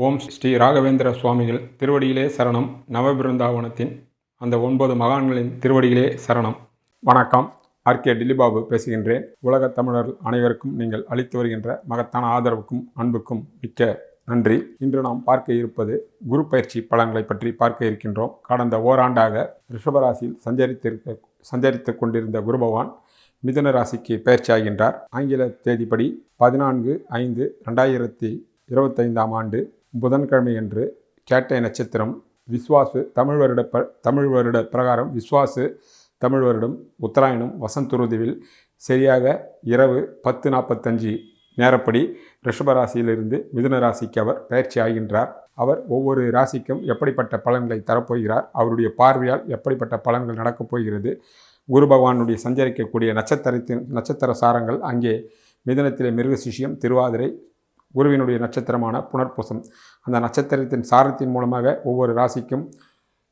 ஓம் ஸ்ரீ ராகவேந்திர சுவாமிகள் திருவடியிலே சரணம். நவபிருந்தாவனத்தின் அந்த ஒன்பது மகான்களின் திருவடியிலே சரணம். வணக்கம். ஆர்கே டில்லிபாபு பேசுகின்றேன். உலகத் தமிழர்கள் அனைவருக்கும் நீங்கள் அளித்து வருகின்ற மகத்தான ஆதரவுக்கும் அன்புக்கும் மிக்க நன்றி. இன்று நாம் பார்க்க இருப்பது குரு பயிற்சி பலன்களை பற்றி பார்க்க இருக்கின்றோம். கடந்த ஓராண்டாக ரிஷபராசியில் சஞ்சரித்திருக்க சஞ்சரித்து கொண்டிருந்த குரு பகவான் மிதுன ராசிக்கு பயிற்சியாகின்றார் ஆங்கில தேதிப்படி பதினான்கு ஐந்து ரெண்டாயிரத்தி இருபத்தைந்தாம் ஆண்டு புதன்கிழமையன்று கேட்டை நட்சத்திரம் விஸ்வாசு தமிழ் வருட ப தமிழ் வருட பிரகாரம் விஸ்வாசு தமிழ் வருடம் உத்தராயணம் வசந்துருதுவில் சரியாக இரவு பத்து நாற்பத்தஞ்சு நேரப்படி ரிஷபராசியிலிருந்து மிதுன ராசிக்கு அவர் பயிற்சி ஆகின்றார். அவர் ஒவ்வொரு ராசிக்கும் எப்படிப்பட்ட பலன்களை தரப்போகிறார் அவருடைய பார்வையால் எப்படிப்பட்ட பலன்கள் நடக்கப் போகிறது குரு பகவானுடைய சஞ்சரிக்கக்கூடிய நட்சத்திரத்தின் நட்சத்திர சாரங்கள் அங்கே மிதனத்திலே மிருகசிஷியம் திருவாதிரை குருவினுடைய நட்சத்திரமான புனர்பூசம். அந்த நட்சத்திரத்தின் சாரத்தின் மூலமாக ஒவ்வொரு ராசிக்கும்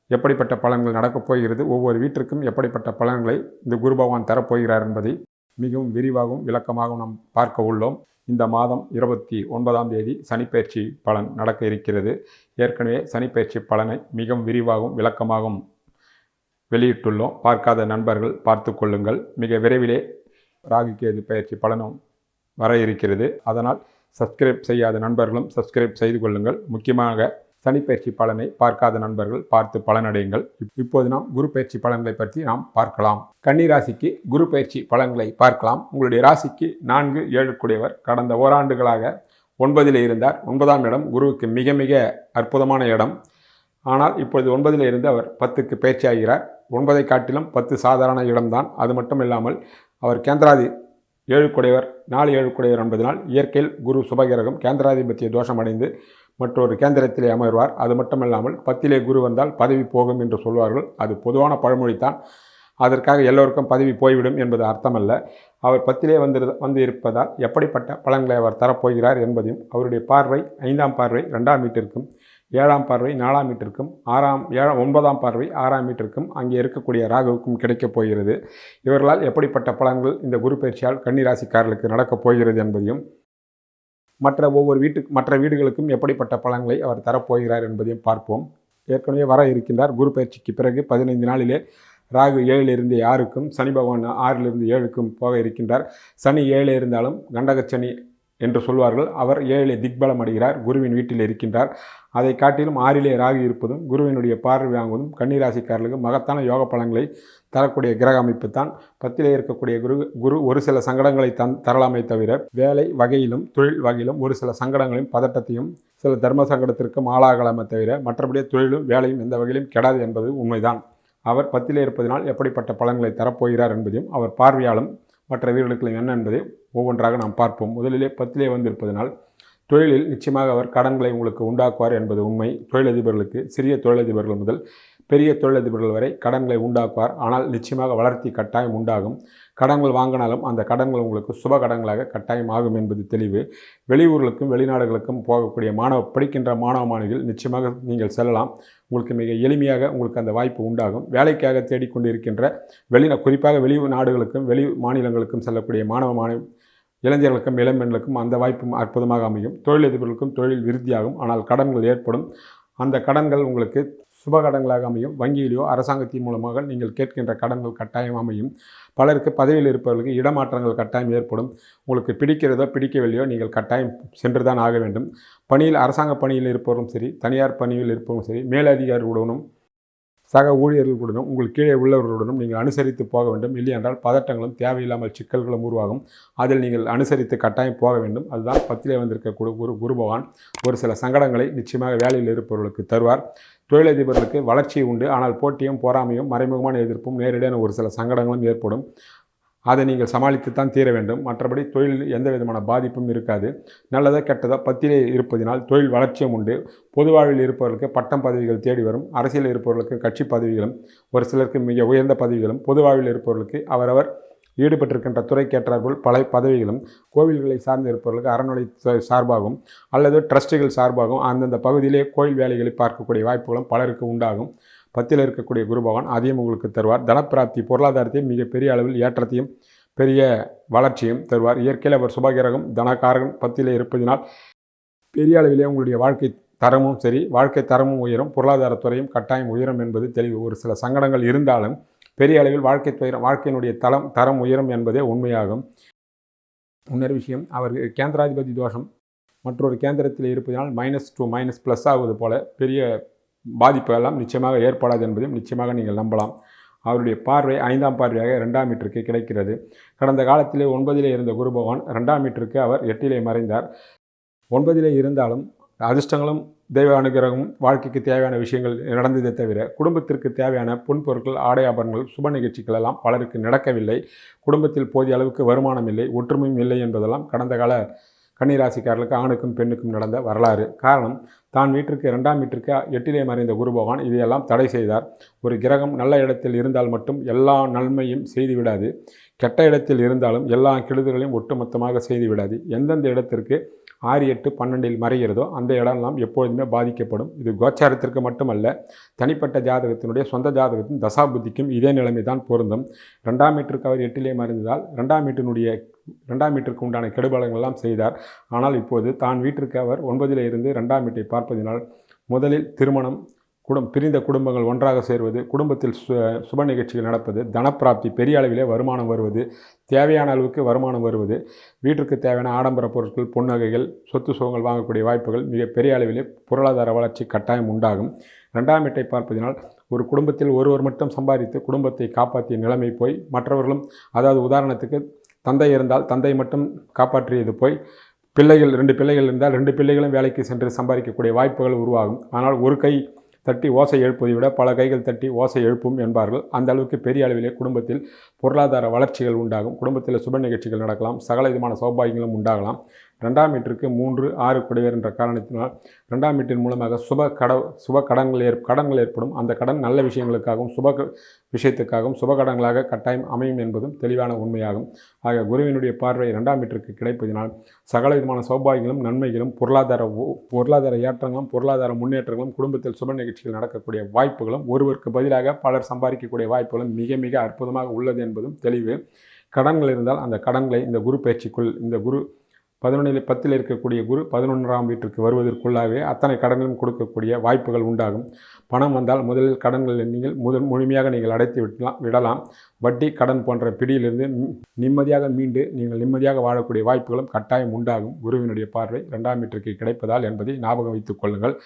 எப்படிப்பட்ட பலன்கள் நடக்கப் போகிறது ஒவ்வொரு வீட்டிற்கும் எப்படிப்பட்ட பலன்களை இந்த குரு பகவான் தரப்போகிறார் என்பதை மிகவும் விரிவாகவும் விளக்கமாகவும் நாம் பார்க்க உள்ளோம். இந்த மாதம் இருபத்தி ஒன்பதாம் தேதி சனிப்பயிற்சி பலன் நடக்க இருக்கிறது. ஏற்கனவே சனிப்பயிற்சி பலனை மிகவும் விரிவாகவும் விளக்கமாகவும் வெளியிட்டுள்ளோம். பார்க்காத நண்பர்கள் பார்த்து கொள்ளுங்கள். மிக விரைவிலே ராகு கேது பயிற்சி பலனும் வர இருக்கிறது. அதனால் சப்ஸ்கிரைப் செய்யாத நண்பர்களும் சப்ஸ்கிரைப் செய்து கொள்ளுங்கள். முக்கியமாக சனிப்பயிற்சி பலனை பார்க்காத நண்பர்கள் பார்த்து பலனடையுங்கள். இப்- இப்போது நாம் குரு பயிற்சி பலன்களை பற்றி நாம் பார்க்கலாம். கன்னி ராசிக்கு குரு பயிற்சி பலன்களை பார்க்கலாம். உங்களுடைய ராசிக்கு நான்கு ஏழு கூடியவர். கடந்த ஓராண்டுகளாக ஒன்பதில் இருந்தார். ஒன்பதாம் இடம் குருவுக்கு மிக மிக அற்புதமான இடம். ஆனால் இப்பொழுது ஒன்பதில் இருந்து அவர் பத்துக்கு பயிற்சியாகிறார். ஒன்பதை காட்டிலும் பத்து சாதாரண இடம்தான். அது மட்டும் இல்லாமல் அவர் கேந்திராதி ஏழுக்குடையவர் நாலு ஏழுக்குடையவர் என்பதனால் இயற்கையில் குரு சுபகிரகம் கேந்திராதிபத்திய தோஷம் அடைந்து மற்றொரு கேந்திரத்திலே அமர்வார். அது மட்டுமல்லாமல் பத்திலே குரு வந்தால் பதவி போகும் என்று சொல்வார்கள். அது பொதுவான பழமொழித்தான் அதற்காக எல்லோருக்கும் பதவி போய்விடும் என்பது அர்த்தமல்ல. அவர் பத்திலே வந்து வந்து இருப்பதால் எப்படிப்பட்ட பலன்களை அவர் தரப்போகிறார் என்பதையும் அவருடைய பார்வை ஐந்தாம் பார்வை ரெண்டாம் வீட்டிற்கும் ஏழாம் பார்வை நாலாம் வீட்டிற்கும் ஆறாம் ஏழாம் ஒன்பதாம் பார்வை ஆறாம் வீட்டிற்கும் அங்கே இருக்கக்கூடிய ராகுவுக்கும் கிடைக்கப் போகிறது. இவர்களால் எப்படிப்பட்ட பலன்கள் இந்த குரு பயிற்சியால் கன்னிராசிக்காரர்களுக்கு நடக்கப் போகிறது என்பதையும் மற்ற ஒவ்வொரு வீட்டுக்கு மற்ற வீடுகளுக்கும் எப்படிப்பட்ட பலன்களை அவர் தரப்போகிறார் என்பதையும் பார்ப்போம். ஏற்கனவே வர இருக்கின்றார். குரு பயிற்சிக்கு பிறகு பதினைந்து நாளிலே ராகு ஏழிலிருந்து ஆறுக்கும் சனி பகவான் ஆறிலிருந்து ஏழுக்கும் போக இருக்கின்றார். சனி ஏழு இருந்தாலும் கண்டகச்சனி என்று சொல்வார்கள். அவர் ஏழிலே திக்பலம் அடைகிறார் குருவின் வீட்டில் இருக்கின்றார். அதை காட்டிலும் ஆறிலே ராகு இருப்பதும் குருவினுடைய பார்வை வாங்குவதும் கன்னிராசிக்காரர்களுக்கு மகத்தான யோக பலன்களை தரக்கூடிய கிரக அமைப்பு தான். பத்திலே இருக்கக்கூடிய குரு குரு ஒரு சில சங்கடங்களை தன் தரலாமே தவிர வேலை வகையிலும் தொழில் வகையிலும் ஒரு சில சங்கடங்களையும் பதட்டத்தையும் சில தர்ம சங்கடத்திற்கும் ஆளாகலாமே தவிர மற்றபடி தொழிலும் வேலையும் எந்த வகையிலும் கெடாது என்பது உண்மைதான். அவர் பத்திலே இருப்பதனால் எப்படிப்பட்ட பலன்களை தரப்போகிறார் என்பதையும் அவர் பார்வையாலும் மற்ற வீரர்களுக்கு என்ன என்பதை ஒவ்வொன்றாக நாம் பார்ப்போம். முதலிலே பத்திலே வந்திருப்பதனால் தொழிலில் நிச்சயமாக அவர் கடன்களை உங்களுக்கு உண்டாக்குவார் என்பது உண்மை. தொழிலதிபர்களுக்கு சிறிய தொழிலதிபர்கள் முதல் பெரிய தொழிலதிபர்கள் வரை கடன்களை உண்டாக்குவார். ஆனால் நிச்சயமாக வளர்த்தி கட்டாயம் உண்டாகும். கடன்கள் வாங்கினாலும் அந்த கடன்கள் உங்களுக்கு சுப கடன்களாக கட்டாயம் ஆகும் என்பது தெளிவு. வெளியூர்களுக்கும் வெளிநாடுகளுக்கும் போகக்கூடிய மாணவ படிக்கின்ற மாணவ மாணவிகள் நிச்சயமாக நீங்கள் செல்லலாம். உங்களுக்கு மிக எளிமையாக உங்களுக்கு அந்த வாய்ப்பு உண்டாகும். வேலைக்காக தேடிக்கொண்டிருக்கின்ற வெளிநா குறிப்பாக வெளி நாடுகளுக்கும் வெளி மாநிலங்களுக்கும் செல்லக்கூடிய மாணவ மாணவி இளைஞர்களுக்கும் இளம்பெண்களுக்கும் அந்த வாய்ப்பும் அற்புதமாக அமையும். தொழிலதிபர்களுக்கும் தொழில் விருத்தியாகும். ஆனால் கடன்கள் ஏற்படும். அந்த கடன்கள் உங்களுக்கு சுபகடங்களாக அமையும். வங்கியிலோ அரசாங்கத்தின் மூலமாக நீங்கள் கேட்கின்ற கடன்கள் கட்டாயம் அமையும். பலருக்கு பதவியில் இருப்பவர்களுக்கு இடமாற்றங்கள் கட்டாயம் ஏற்படும். உங்களுக்கு பிடிக்கிறதோ பிடிக்கவில்லையோ நீங்கள் கட்டாயம் சென்று தான் ஆக வேண்டும். பணியில் அரசாங்க பணியில் இருப்பவரும் சரி தனியார் பணியில் இருப்பவரும் சரி மேலதிகாரிகளுடனும் சக ஊழியர்களுடனும் உங்கள் கீழே உள்ளவர்களுடனும் நீங்கள் அனுசரித்து போக வேண்டும். இல்லையென்றால் பதட்டங்களும் தேவையில்லாமல் சிக்கல்களும் உருவாகும். அதில் நீங்கள் அனுசரித்து கட்டாயம் போக வேண்டும். அதுதான் பத்திலே வந்திருக்க குரு குரு குரு பகவான் ஒரு சில சங்கடங்களை நிச்சயமாக வேலையில் இருப்பவர்களுக்கு தருவார். தொழிலதிபர்களுக்கு வளர்ச்சி உண்டு. ஆனால் போட்டியும் போராமையும் மறைமுகமான எதிர்ப்பும் நேரடியான ஒரு சில சங்கடங்களும் ஏற்படும். அதை நீங்கள் சமாளித்துத்தான் தீர வேண்டும். மற்றபடி தொழிலில் எந்த விதமான பாதிப்பும் இருக்காது. நல்லதோ கெட்டதாக பத்திலே இருப்பதினால் தொழில் வளர்ச்சியும் உண்டு. பொதுவாழ்வில் இருப்பவர்களுக்கு பட்டம் பதவிகள் தேடி வரும். அரசியலில் இருப்பவர்களுக்கு கட்சி பதவிகளும் ஒரு சிலருக்கு மிக உயர்ந்த பதவிகளும் பொதுவாழ்வில் இருப்பவர்களுக்கு அவரவர் ஈடுபட்டிருக்கின்ற துறைக்கேற்றாற்போல் பல பதவிகளும் கோவில்களை சார்ந்து இருப்பவர்களுக்கு அறநிலை சார்பாகவும் அல்லது ட்ரஸ்ட்டுகள் சார்பாகவும் அந்தந்த பகுதியிலே கோயில் வேலைகளை பார்க்கக்கூடிய வாய்ப்புகளும் பலருக்கு உண்டாகும். பத்தில் இருக்கக்கூடிய குரு பகவான் அதையும் உங்களுக்கு தருவார். தனப்பிராப்தி பொருளாதாரத்தையும் மிகப்பெரிய அளவில் ஏற்றத்தையும் பெரிய வளர்ச்சியும் தருவார். இயற்கையில் அவர் சுபகிரகம் தனகாரகன் பத்தியில் இருப்பதினால் பெரிய அளவிலே உங்களுடைய வாழ்க்கை தரமும் சரி வாழ்க்கை தரமும் உயரும் பொருளாதாரத்துறையும் கட்டாயம் உயரும் என்பது தெளிவு. ஒரு சில சங்கடங்கள் இருந்தாலும் பெரிய அளவில் வாழ்க்கை துயரம் வாழ்க்கையினுடைய தளம் தரம் உயரும் என்பதே உண்மையாகும். இன்னொரு விஷயம் அவர் கேந்திராதிபதி தோஷம் மற்றொரு கேந்திரத்தில் இருப்பதனால் மைனஸ் டூ மைனஸ் ப்ளஸ் ஆகுவது போல பெரிய பாதிப்பு எல்லாம் நிச்சயமாக ஏற்படாது என்பதையும் நிச்சயமாக நீங்கள் நம்பலாம். அவருடைய பார்வை ஐந்தாம் பார்வையாக ரெண்டாம் மீட்டருக்கு கிடைக்கிறது. கடந்த காலத்திலே ஒன்பதிலே இருந்த குரு பகவான் ரெண்டாம் மீட்டருக்கு அவர் எட்டிலே மறைந்தார். ஒன்பதிலே இருந்தாலும் அதிர்ஷ்டங்களும் தெய்வ அனுகிரகமும் வாழ்க்கைக்கு தேவையான விஷயங்கள் நடந்ததே தவிர குடும்பத்திற்கு தேவையான பொன்பொருட்கள் ஆடை ஆபரணங்கள் சுப நிகழ்ச்சிகள் எல்லாம் பலருக்கு நடக்கவில்லை. குடும்பத்தில் போதிய அளவுக்கு வருமானம் இல்லை ஒற்றுமையும் இல்லை என்பதெல்லாம் கடந்த கால கன்னிராசிக்காரர்களுக்கு ஆணுக்கும் பெண்ணுக்கும் நடந்த வரலாறு. காரணம் தான் வீட்டிற்கு இரண்டாம் வீட்டிற்கு எட்டிலே மறைந்த குரு பகவான் இதையெல்லாம் தடை செய்தார். ஒரு கிரகம் நல்ல இடத்தில் இருந்தால் மட்டும் எல்லா நன்மையும் செய்துவிடாது கெட்ட இடத்தில் இருந்தாலும் எல்லா கெடுதல்களையும் ஒட்டுமொத்தமாக செய்துவிடாது எந்தெந்த இடத்திற்கு ஆறு எட்டு பன்னெண்டில் மறைகிறதோ அந்த இடம்லாம் எப்பொழுதுமே பாதிக்கப்படும். இது கோச்சாரத்திற்கு மட்டுமல்ல தனிப்பட்ட ஜாதகத்தினுடைய சொந்த ஜாதகத்தின் தசாபுத்திக்கும் இதே நிலைமை தான் பொருந்தும். ரெண்டாம் மீட்டருக்கு அவர் எட்டிலே மறைந்ததால் ரெண்டாம் மீட்டினுடைய ரெண்டாம் மீட்டருக்கு உண்டான கெடுபலங்கள் செய்தார். ஆனால் இப்போது தான் வீட்டிற்கு அவர் ஒன்பதில் இருந்து ரெண்டாம் வீட்டை பார்ப்பதினால் முதலில் திருமணம் குடும் பிரிந்த குடும்பங்கள் ஒன்றாக சேர்வது குடும்பத்தில் சு சுப நிகழ்ச்சிகள் நடப்பது தனப்பிராப்தி பெரிய அளவிலே வருமானம் வருவது தேவையான அளவுக்கு வருமானம் வருவது வீட்டிற்கு தேவையான ஆடம்பர பொருட்கள் பொன்னகைகள் சொத்து சுகங்கள் வாங்கக்கூடிய வாய்ப்புகள் மிக பெரிய அளவிலே பொருளாதார வளர்ச்சி கட்டாயம் உண்டாகும். ரெண்டாம் வீட்டை பார்ப்பதினால் ஒரு குடும்பத்தில் ஒருவர் மட்டும் சம்பாதித்து குடும்பத்தை காப்பாற்றிய நிலைமை போய் மற்றவர்களும் அதாவது உதாரணத்துக்கு தந்தை இருந்தால் தந்தை மட்டும் காப்பாற்றியது போய் பிள்ளைகள் ரெண்டு பிள்ளைகள் இருந்தால் ரெண்டு பிள்ளைகளும் வேலைக்கு சென்று சம்பாதிக்கக்கூடிய வாய்ப்புகள் உருவாகும். ஆனால் ஒரு கை தட்டி ஓசை எழுப்பதை விட பல கைகள் தட்டி ஓசை எழுப்பும் என்பார்கள். அந்த அளவுக்கு பெரிய அளவிலே குடும்பத்தில் பொருளாதார வளர்ச்சிகள் உண்டாகும். குடும்பத்தில் சுப நிகழ்ச்சிகள் நடக்கலாம். சகல விதமான சௌபாகியங்களும் உண்டாகலாம். ரெண்டாம் மீட்டருக்கு மூன்று ஆறு குடையர் என்ற காரணத்தினால் ரெண்டாம் மீட்டின் மூலமாக சுப கட சுப கடன்கள் ஏற் கடன்கள் ஏற்படும். அந்த கடன் நல்ல விஷயங்களுக்காகவும் சுப விஷயத்துக்காகவும் சுப கடன்களாக கட்டாயம் அமையும் என்பதும் தெளிவான உண்மையாகும். ஆக குருவினுடைய பார்வை ரெண்டாம் மீட்டருக்கு கிடைப்பதினால் சகல விதமான சௌபாகியங்களும் நன்மைகளும் பொருளாதார பொருளாதார ஏற்றங்களும் பொருளாதார முன்னேற்றங்களும் குடும்பத்தில் சுப நிகழ்ச்சிகள் நடக்கக்கூடிய வாய்ப்புகளும் ஒருவருக்கு பதிலாக பலர் சம்பாதிக்கக்கூடிய வாய்ப்புகளும் மிக மிக அற்புதமாக உள்ளது என்பதும் தெளிவு. கடன்கள் இருந்தால் அந்த கடன்களை இந்த குரு பயிற்சிக்குள் இந்த குரு பதினொன்றில் பத்தில் இருக்கக்கூடிய குரு பதினொன்றாம் வீட்டிற்கு வருவதற்குள்ளாகவே அத்தனை கடன்களும் கொடுக்கக்கூடிய வாய்ப்புகள் உண்டாகும். பணம் வந்தால் முதலில் கடன்களை நீங்கள் முதல் முழுமையாக நீங்கள் அடைத்து விடலாம் விடலாம். வட்டி கடன் போன்ற பிடியிலிருந்து நிம்மதியாக மீண்டு நீங்கள் நிம்மதியாக வாழக்கூடிய வாய்ப்புகளும் கட்டாயம் உண்டாகும். குருவினுடைய பார்வை ரெண்டாம் வீட்டிற்கு கிடைப்பதால் என்பதை ஞாபகம் வைத்துக் கொள்ளுங்கள்.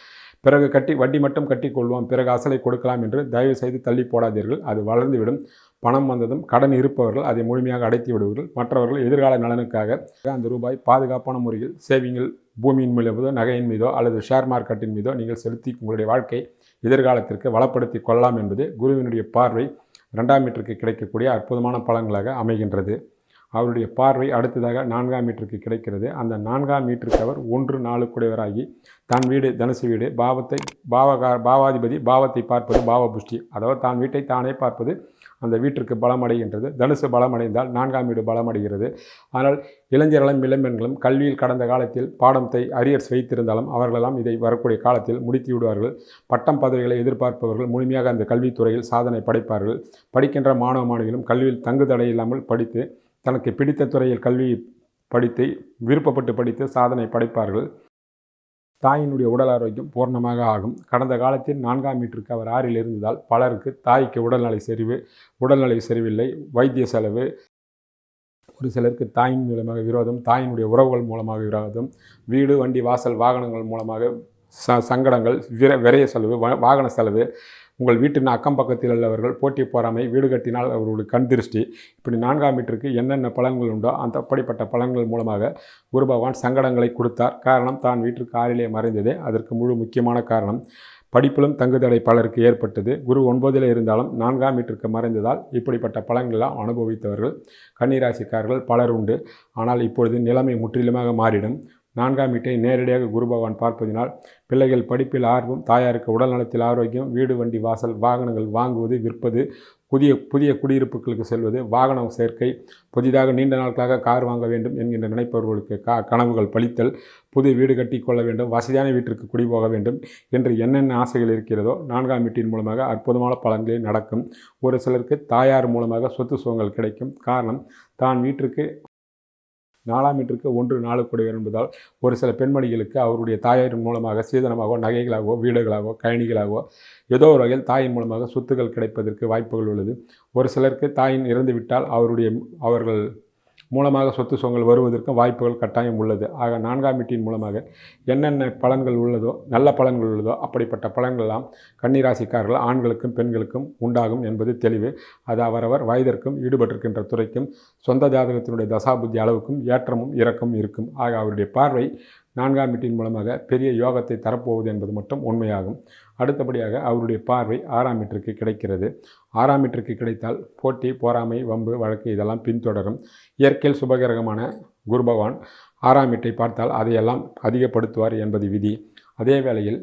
பிறகு கட்டி வட்டி மட்டும் கட்டி கொள்வோம் பிறகு அசலை கொடுக்கலாம் என்று தயவு செய்து தள்ளி போடாதீர்கள். அது வளர்ந்துவிடும். பணம் வந்ததும் கடன் இருப்பவர்கள் அதை முழுமையாக அடைத்து விடுவார்கள். மற்றவர்கள் எதிர்கால நலனுக்காக அந்த ரூபாய் பாதுகாப்பான முறையில் சேவிங்கில் பூமியின் மீதோ நகையின் மீதோ அல்லது ஷேர் மார்க்கெட்டின் மீதோ நீங்கள் செலுத்தி உங்களுடைய வாழ்க்கை எதிர்காலத்திற்கு வளப்படுத்தி கொள்ளலாம் என்பது குருவினுடைய பார்வை. ரெண்டாம் மீட்டருக்கு கிடைக்கக்கூடிய அற்புதமான பலன்களாக அமைகின்றது. அவருடைய பார்வை அடுத்ததாக நான்காம் மீட்டருக்கு கிடைக்கிறது. அந்த நான்காம் மீட்டருக்கு அவர் ஒன்று நாலு குடையவராகி தன் வீடு தனுசு வீடு பாவத்தை பாவகா பாவாதிபதி பாவத்தை பார்ப்பது பாவபுஷ்டி. அதாவது தான் வீட்டை தானே பார்ப்பது அந்த வீட்டிற்கு பலமடைகின்றது. தனுசு பலமடைந்தால் நான்காம் வீடு பலமடைகிறது. ஆனால் இளைஞர்களும் இளம்பெண்களும் கல்வியில் கடந்த காலத்தில் பாடத்தை அரியர்ஸ் வைத்திருந்தாலும் அவர்களெல்லாம் இதை வரக்கூடிய காலத்தில் முடித்து விடுவார்கள். பட்டம் பதவிகளை எதிர்பார்ப்பவர்கள் முழுமையாக அந்த கல்வித்துறையில் சாதனை படைப்பார்கள். படிக்கின்ற மாணவ மாணவிகளும் கல்வியில் தங்கு தடை இல்லாமல் படித்து தனக்கு பிடித்த துறையில் கல்வி படித்து விருப்பப்பட்டு படித்து சாதனை படைப்பார்கள். தாயினுடைய உடல் ஆரோக்கியம் பூர்ணமாக ஆகும். கடந்த காலத்தில் நான்காம் மீட்டருக்கு அவர் ஆறில் இருந்ததால் பலருக்கு தாய்க்கு உடல்நலை சரிவு உடல்நலை சரிவில்லை வைத்திய செலவு. ஒரு சிலருக்கு தாயின் மூலமாக விரோதம் தாயினுடைய உறவுகள் மூலமாக விரோதம். வீடு வண்டி வாசல் வாகனங்கள் மூலமாக ச சங்கடங்கள் விர விரைய செலவு வாகன செலவு. உங்கள் வீட்டின் அக்கம் பக்கத்தில் உள்ளவர்கள் போட்டி போறாமை வீடு கட்டினால் அவர்களுடைய கண் திருஷ்டி. இப்படி நான்காம் வீட்டிற்கு என்னென்ன பலன்கள் உண்டோ அந்த அப்படிப்பட்ட பலன்கள் மூலமாக குரு பகவான் சங்கடங்களை கொடுத்தார். காரணம் தான் வீட்டிற்கு ஆறிலே மறைந்ததே. அதற்கு முழு முக்கியமான காரணம் படிப்பிலும் தங்குதடை பலருக்கு ஏற்பட்டது. குரு ஒன்பதில் இருந்தாலும் நான்காம் வீட்டிற்கு மறைந்ததால் இப்படிப்பட்ட பலன்களெல்லாம் அனுபவித்தவர்கள் கன்னிராசிக்காரர்கள் பலர் உண்டு. ஆனால் இப்பொழுது நிலைமை முற்றிலுமாக மாறிடும். நான்காம் வீட்டை நேரடியாக குரு பகவான் பார்ப்பதினால் பிள்ளைகள் படிப்பில் ஆர்வம் தாயாருக்கு உடல் நலத்தில் ஆரோக்கியம் வீடு வண்டி வாசல் வாகனங்கள் வாங்குவது விற்பது புதிய புதிய குடியிருப்புகளுக்கு செல்வது வாகனம் சேர்க்கை புதிதாக நீண்ட நாட்களாக கார் வாங்க வேண்டும் என்கின்ற நினைப்பவர்களுக்கு கா கனவுகள் பழித்தல் புது வீடு கட்டி கொள்ள வேண்டும் வசதியான வீட்டிற்கு குடி போக வேண்டும் என்று என்னென்ன ஆசைகள் இருக்கிறதோ நான்காம் வீட்டின் மூலமாக அற்புதமான பலன்களே நடக்கும். ஒரு சிலருக்கு தாயார் மூலமாக சொத்து சுகங்கள் கிடைக்கும். காரணம் தான் வீட்டிற்கு நாலாம் மீட்டருக்கு ஒன்று நாலு குடைவர் என்பதால் ஒரு சில பெண்மணிகளுக்கு அவருடைய தாயாரின் மூலமாக சீதனமாகவோ நகைகளாகவோ வீடுகளாகவோ கயனிகளாகவோ ஏதோ ஒரு வகையில் தாயின் மூலமாக சொத்துக்கள் கிடைப்பதற்கு வாய்ப்புகள் உள்ளது. ஒரு சிலருக்கு தாயின் இறந்துவிட்டால் அவருடைய அவர்கள் மூலமாக சொத்து சுகங்கள் வருவதற்கும் வாய்ப்புகள் கட்டாயம் உள்ளது. ஆக நான்காம் வீட்டின் மூலமாக என்னென்ன பலன்கள் உள்ளதோ நல்ல பலன்கள் உள்ளதோ அப்படிப்பட்ட பலன்கள்லாம் கன்னிராசிக்காரர்கள் ஆண்களுக்கும் பெண்களுக்கும் உண்டாகும் என்பது தெளிவு. அது அவரவர் வயதிற்கும் ஈடுபட்டிருக்கின்ற துறைக்கும் சொந்த ஜாதகத்தினுடைய தசாபுத்தி அளவுக்கும் ஏற்றமும் இறக்கமும் இருக்கும். ஆக அவருடைய பார்வை நான்காம் வீட்டின் மூலமாக பெரிய யோகத்தை தரப்போவது என்பது மட்டும் உண்மையாகும். அடுத்தபடியாக அவருடைய பார்வை ஆறாம் மீட்டருக்கு கிடைக்கிறது. ஆறாம் மீட்டருக்கு கிடைத்தால் போட்டி போராமை வம்பு வழக்கு இதெல்லாம் பின்தொடரும். இயற்கையில் சுபகிரகமான குரு பகவான் ஆறாம் வீட்டை பார்த்தால் அதையெல்லாம் அதிகப்படுத்துவார் என்பது விதி. அதே வேளையில்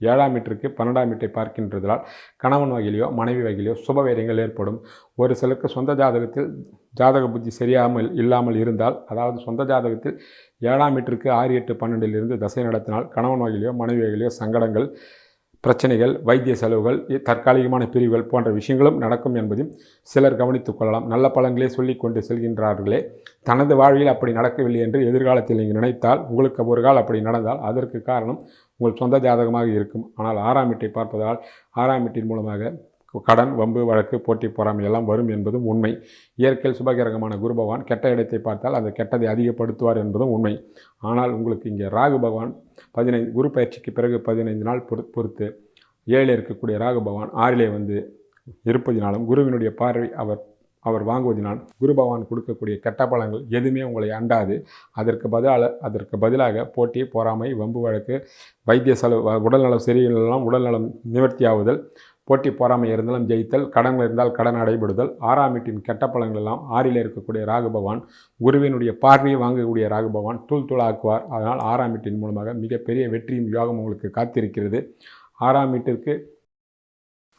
ஏழாம் மீட்டருக்கு பன்னெண்டாம் வீட்டை பார்க்கின்றதால் கணவன் வகையிலையோ மனைவி வகையிலையோ சுபவேரியங்கள் ஏற்படும். ஒரு சிலருக்கு சொந்த ஜாதகத்தில் ஜாதக புத்தி சரியாமல் இல்லாமல் இருந்தால் அதாவது சொந்த ஜாதகத்தில் ஏழாம் மீட்டருக்கு ஆறு எட்டு பன்னெண்டிலிருந்து தசை நடத்தினால் கணவன் வகையிலையோ மனைவி வகையிலையோ சங்கடங்கள் பிரச்சனைகள் வைத்திய செலவுகள் தற்காலிகமான பிரிவுகள் போன்ற விஷயங்களும் நடக்கும் என்பதையும் சிலர் கவனித்துக் கொள்ளலாம். நல்ல பலன்களே சொல்லிக் கொண்டு செல்கின்றார்களே. தனது வாழ்வில் அப்படி நடக்கவில்லை என்று எதிர்காலத்தில் நீங்கள் நினைத்தால் உங்களுக்கு ஒரு கால் அப்படி நடந்தால் அதற்கு காரணம் உங்கள் சொந்த ஜாதகமாக இருக்கும். ஆனால் ஆறாம் வீட்டை பார்ப்பதால் ஆறாம் வீட்டின் மூலமாக கடன் வம்பு வழக்கு போட்டி பொறாமை எல்லாம் வரும் என்பதும் உண்மை. இயற்கையில் சுபகிரகமான குரு பகவான் கெட்ட இடத்தை பார்த்தால் அந்த கெட்டதை அதிகப்படுத்துவார் என்பதும் உண்மை. ஆனால் உங்களுக்கு இங்கே ராகு பகவான் பதினைந்து குரு பயிற்சிக்கு பிறகு பதினைந்து நாள் பொறு பொறுத்து ஏழில் இருக்கக்கூடிய ராகு பகவான் ஆறிலே வந்து இருப்பதினாலும் குருவினுடைய பார்வை அவர் அவர் வாங்குவதினால் குரு பகவான் கொடுக்கக்கூடிய கெட்ட பழங்கள் எதுவுமே உங்களை அண்டாது. அதற்கு பதிலாக அதற்கு பதிலாக போட்டி பொறாமை வம்பு வழக்கு வைத்திய செலவு உடல்நலம் சரியில்லாம் உடல்நலம் நிவர்த்தியாகுதல் போட்டி பொறாமை இருந்தாலும் ஜெயித்தல் கடன்கள் இருந்தால் கடன் அடைபடுதல். ஆறாம் வீட்டின் கெட்ட பழங்கள் எல்லாம் ஆறில் இருக்கக்கூடிய ராகு பகவான் குருவினுடைய பார்வையை வாங்கக்கூடிய ராகு பகவான் தூள் தூளாக்குவார். அதனால் ஆறாம் வீட்டின் மூலமாக மிகப்பெரிய வெற்றியும் யோகம் உங்களுக்கு காத்திருக்கிறது. ஆறாம் வீட்டிற்கு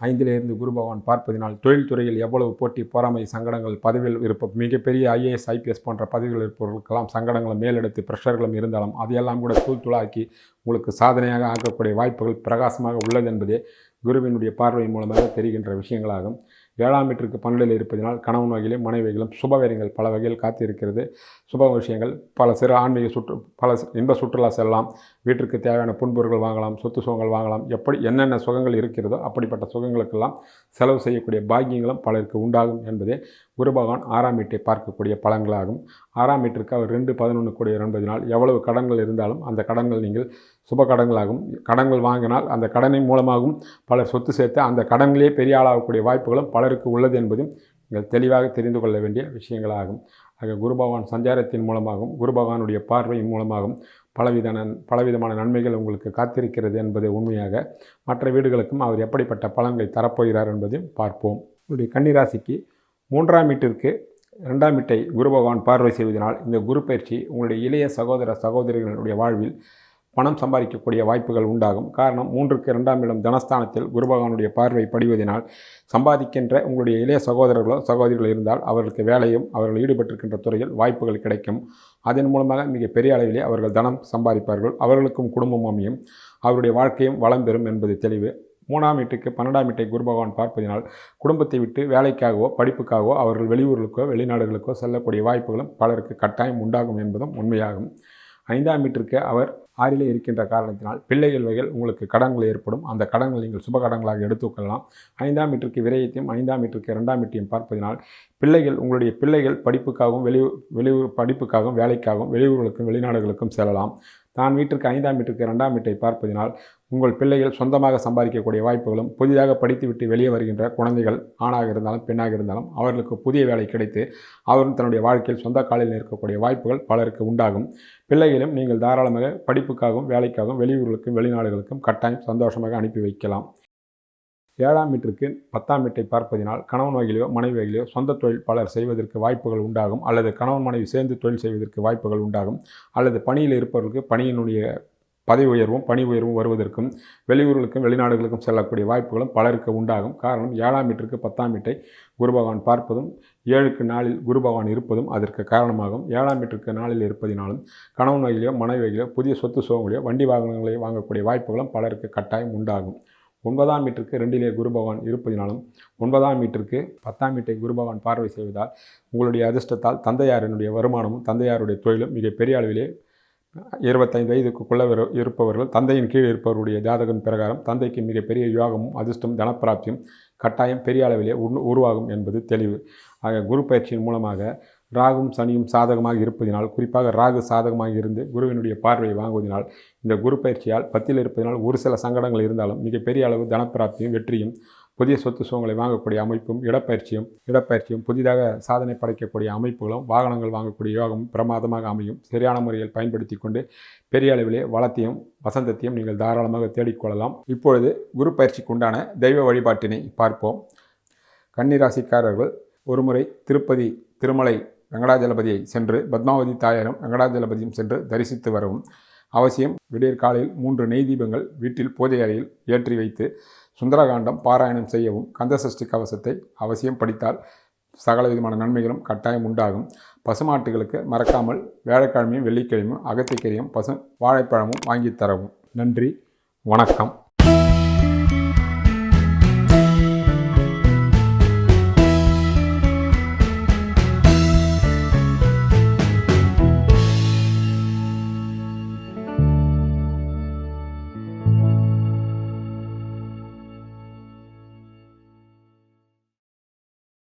ஐந்திலிருந்து குரு பகவான் பார்ப்பதினால் தொழில்துறையில் எவ்வளவு போட்டி பொறாமை சங்கடங்கள் பதவியில் இருப்ப மிகப்பெரிய ஐஏஎஸ் ஐபிஎஸ் போன்ற பதவிகள் இருப்பவர்களுக்கெல்லாம் சங்கடங்களும் மேலெடுத்து ப்ரெஷர்களும் இருந்தாலும் அதையெல்லாம் கூட தூள் தூளாக்கி உங்களுக்கு சாதனையாக ஆக்கக்கூடிய வாய்ப்புகள் பிரகாசமாக உள்ளது என்பதே குருவினுடைய பார்வை மூலமாக தெரிகின்ற விஷயங்களாகும். ஏழாம் மீட்டருக்கு பன்னெண்டில் இருப்பதனால் கணவன் வகையிலும் மனைவிகளும் சுபவேரியங்கள் பல வகையில் காத்திருக்கிறது. சுப விஷயங்கள் பல சிறு ஆன்மீக சுற்று பல இன்ப சுற்றுலா செல்லலாம். வீட்டிற்கு தேவையான புன்பொருட்கள் வாங்கலாம் சொத்து சுகங்கள் வாங்கலாம். எப்படி என்னென்ன சுகங்கள் இருக்கிறதோ அப்படிப்பட்ட சுகங்களுக்கெல்லாம் செலவு செய்யக்கூடிய பாக்கியங்களும் பலருக்கு உண்டாகும் என்பதே குரு பகவான் ஆறாம் வீட்டை பார்க்கக்கூடிய பலன்களாகும். ஆறாம் வீட்டிற்கு அவர் ரெண்டு பதினொன்று கூடிய என்பதனால் எவ்வளவு கடன்கள் இருந்தாலும் அந்த கடன்கள் நீங்கள் சுப கடன்களாகும். கடன்கள் வாங்கினால் அந்த கடனின் மூலமாகவும் பலர் சொத்து சேர்த்து அந்த கடன்களே பெரிய ஆளாகக்கூடிய வாய்ப்புகளும் பலருக்கு உள்ளது என்பதும் நீங்கள் தெளிவாக தெரிந்து கொள்ள வேண்டிய விஷயங்களாகும். ஆக குரு பகவான் சஞ்சாரத்தின் மூலமாகவும் குரு பகவானுடைய பார்வையின் மூலமாகவும் பலவித நன் பலவிதமான நன்மைகள் உங்களுக்கு காத்திருக்கிறது என்பது உண்மையாக மற்ற வீடுகளுக்கும் அவர் எப்படிப்பட்ட பலன்களை தரப்போகிறார் என்பதையும் பார்ப்போம். உங்களுடைய கன்னிராசிக்கு மூன்றாம் வீட்டிற்கு ரெண்டாம் வீட்டை குரு பகவான் பார்வை செய்வதனால் இந்த குரு பயிற்சி உங்களுடைய இளைய சகோதர சகோதரிகளுடைய வாழ்வில் பணம் சம்பாதிக்கக்கூடிய வாய்ப்புகள் உண்டாகும். காரணம் மூன்றுக்கு இரண்டாம் இடம் தனஸ்தானத்தில் குரு பகவானுடைய பார்வை படிவதனால் சம்பாதிக்கின்ற உங்களுடைய இளைய சகோதரர்களோ சகோதரிகளோ இருந்தால் அவர்களுக்கு வேலையும் அவர்கள் ஈடுபட்டிருக்கின்ற துறையில் வாய்ப்புகள் கிடைக்கும். அதன் மூலமாக மிக பெரிய அளவிலே அவர்கள் தனம் சம்பாதிப்பார்கள். அவர்களுக்கும் குடும்பம் அமையும். அவருடைய வாழ்க்கையும் வளம் பெறும் என்பது தெளிவு. மூணாம் வீட்டுக்கு பன்னெண்டாம் வீட்டை குரு பகவான் பார்ப்பதினால் குடும்பத்தை விட்டு வேலைக்காகவோ படிப்புக்காகவோ அவர்கள் வெளியூர்களுக்கோ வெளிநாடுகளுக்கோ செல்லக்கூடிய வாய்ப்புகளும் பலருக்கு கட்டாயம் உண்டாகும் என்பதும் உண்மையாகும். ஐந்தாம் வீட்டிற்கு அவர் ஆறிலே இருக்கின்ற காரணத்தினால் பிள்ளைகள் வகையில் உங்களுக்கு கடன்கள் ஏற்படும். அந்த கடன்கள் நீங்கள் சுப கடன்களாக எடுத்துக்கொள்ளலாம் ஐந்தாம் வீட்டிற்கு விரயத்தையும் ஐந்தாம் வீட்டிற்கு இரண்டாம் வீட்டையும் பார்ப்பதினால் பிள்ளைகள் உங்களுடைய பிள்ளைகள் படிப்புக்காகவும் வெளியூர் வெளியூர் படிப்புக்காகவும் வேலைக்காகவும் வெளியூர்களுக்கும் வெளிநாடுகளுக்கும் செல்லலாம். தான் வீட்டிற்கு ஐந்தாம் வீட்டிற்கு இரண்டாம் வீட்டை பார்ப்பதினால் உங்கள் பிள்ளைகள் சொந்தமாக சம்பாதிக்கக்கூடிய வாய்ப்புகளும் புதிதாக படித்துவிட்டு வெளியே வருகின்ற குழந்தைகள் ஆணாக இருந்தாலும் பெண்ணாக இருந்தாலும் அவர்களுக்கு புதிய வேலை கிடைத்து அவரும் தன்னுடைய வாழ்க்கையில் சொந்த காலில் நிற்கக்கூடிய வாய்ப்புகள் பலருக்கு உண்டாகும். பிள்ளைகளும் நீங்கள் தாராளமாக படிப்புக்காகவும் வேலைக்காகவும் வெளியூர்களுக்கும் வெளிநாடுகளுக்கும் கட்டாயம் சந்தோஷமாக அனுப்பி வைக்கலாம். ஏழாம் வீட்டிற்கு பத்தாம் வீட்டை பார்ப்பதினால் கணவன் வகையிலோ மனைவி வகையிலோ சொந்த தொழில் பலர் செய்வதற்கு வாய்ப்புகள் உண்டாகும். அல்லது கணவன் மனைவி சேர்ந்து தொழில் செய்வதற்கு வாய்ப்புகள் உண்டாகும். அல்லது பணியில் இருப்பவர்களுக்கு பணியினுடைய பதவி உயர்வும் பணி உயர்வும் வருவதற்கும் வெளியூர்களுக்கும் வெளிநாடுகளுக்கும் செல்லக்கூடிய வாய்ப்புகளும் பலருக்கு உண்டாகும். காரணம் ஏழாம் வீட்டிற்கு பத்தாம் வீட்டை குரு பகவான் பார்ப்பதும் ஏழுக்கு நாளில் குரு பகவான் இருப்பதும் அதற்கு காரணமாகும். ஏழாம் வீட்டிற்கு நாளில் இருப்பதினாலும் கணவன் வகையிலோ மனைவி வகையிலோ புதிய சொத்து சுகங்களையோ வண்டி வாகனங்களையோ வாங்கக்கூடிய வாய்ப்புகளும் பலருக்கு கட்டாயம் உண்டாகும். ஒன்பதாம் வீட்டிற்கு ரெண்டிலே குரு பகவான் இருப்பதினாலும் ஒன்பதாம் வீட்டிற்கு பத்தாம் வீட்டை குரு பகவான் பார்வை செய்வதால் உங்களுடைய அதிர்ஷ்டத்தால் தந்தையாரினுடைய வருமானமும் தந்தையாருடைய தொழிலும் மிக பெரிய அளவிலே இருபத்தைந்து வயதுக்குள்ளே வரு- இருப்பவர்கள் தந்தையின் கீழ் இருப்பவருடைய ஜாதகம் பிரகாரம் தந்தைக்கு மிகப்பெரிய யோகமும் அதிர்ஷ்டம் தனப்பிராப்தியும் கட்டாயம் பெரிய அளவிலே உருவாகும் என்பது தெளிவு. ஆக குரு பயிற்சியின் மூலமாக ராகும் சனியும் சாதகமாக இருப்பதினால் குறிப்பாக ராகு சாதகமாக இருந்து குருவினுடைய பார்வையை வாங்குவதனால் இந்த குரு பயிற்சியால் பத்தில் இருப்பதனால் ஒரு சில சங்கடங்கள் இருந்தாலும் மிகப்பெரிய அளவு தனப்பிராப்தியும் வெற்றியும் புதிய சொத்து சுகங்களை வாங்கக்கூடிய அமைப்பும் இடப்பயிற்சியும் இடப்பயிற்சியும் புதிதாக சாதனை படைக்கக்கூடிய அமைப்புகளும் வாகனங்கள் வாங்கக்கூடிய யோகமும் பிரமாதமாக அமையும். சரியான முறையில் பயன்படுத்தி கொண்டு பெரிய அளவிலே வளத்தையும் வசந்தத்தையும் நீங்கள் தாராளமாக தேடிக்கொள்ளலாம். இப்பொழுது குரு பயிற்சிக்கு உண்டான தெய்வ வழிபாட்டினை பார்ப்போம். கன்னிராசிக்காரர்கள் ஒருமுறை திருப்பதி திருமலை வெங்கடாஜலபதியை சென்று பத்மாவதி தாயாரும் வெங்கடாஜலபதியும் சென்று தரிசித்து வரவும் அவசியம். விடியற் காலையில் மூன்று நெய் தீபங்கள் வீட்டில் பூஜை அறையில் ஏற்றி வைத்து சுந்தரகாண்டம் பாராயணம் செய்யவும் கந்தசஷ்டி கவசத்தை அவசியம் படித்தால் சகல விதமான நன்மைகளும் கட்டாயம் உண்டாகும். பசுமாட்டுகளுக்கு மறக்காமல் வியாழக்கிழமையும் வெள்ளிக்கிழமையும் அகத்திக்கரியும் பசு வாழைப்பழமும் வாங்கித் தரவும். நன்றி வணக்கம்.